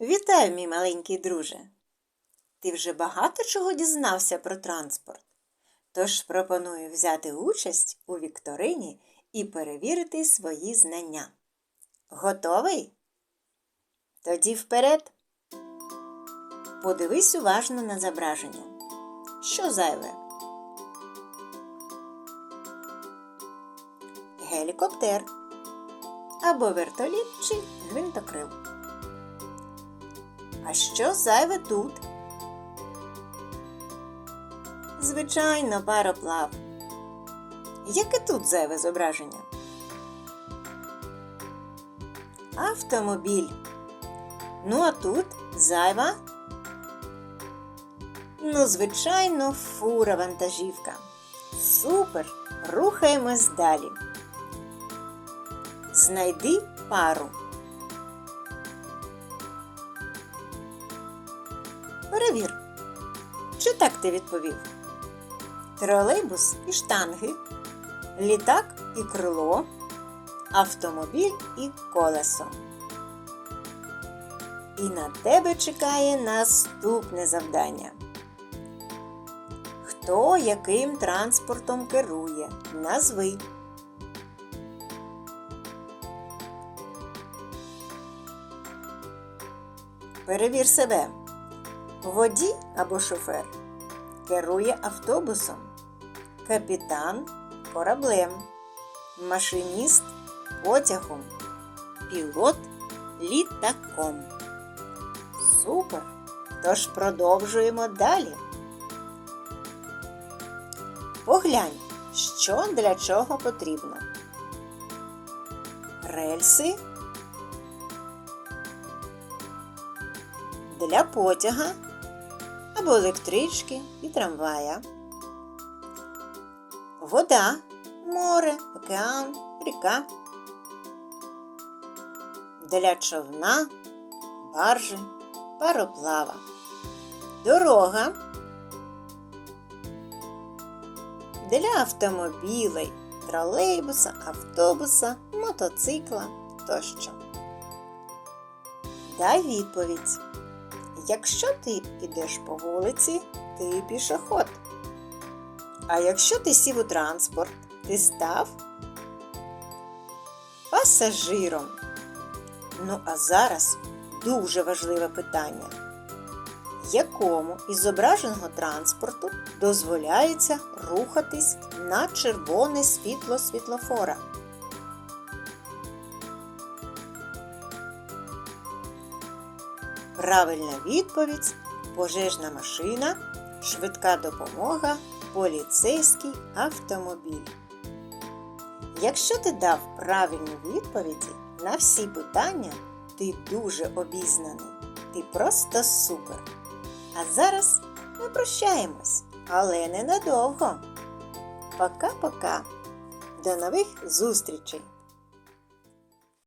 Вітаю, мій маленький друже! Ти вже багато чого дізнався про транспорт. Тож пропоную взяти участь у вікторині і перевірити свої знання. Готовий? Тоді вперед. Подивись уважно на зображення. Що зайве? Гелікоптер або вертоліт чи гвинтокрил. А що зайве тут? Звичайно, пароплав. Яке тут зайве зображення? Автомобіль. Ну, а тут зайва? Ну, звичайно, фура вантажівка. Супер! Рухаємось далі. Знайди пару. Перевір. Чи так ти відповів? Тролейбус і штанги, літак і крило, автомобіль і колесо. І на тебе чекає наступне завдання. Хто яким транспортом керує? Назви. Перевір себе. Водій або шофер керує автобусом, капітан кораблем, машиніст потягом, пілот літаком. Супер! Тож продовжуємо далі. Поглянь, що для чого потрібно. Рельси для потяга або електрички і трамвая. Вода, море, океан, ріка. Для човна, баржи, пароплава. Дорога для автомобілей, тролейбуса, автобуса, мотоцикла тощо. Дай відповідь. Якщо ти йдеш по вулиці, ти пішоход. А якщо ти сів у транспорт, ти став пасажиром. Ну, а зараз дуже важливе питання. Якому із зображеного транспорту дозволяється рухатись на червоне світло світлофора? Правильна відповідь пожежна машина, швидка допомога, поліцейський автомобіль. Якщо ти дав правильні відповіді на всі питання, ти дуже обізнаний. Ти просто супер. А зараз ми прощаємось, але ненадовго. Пока-пока. До нових зустрічей!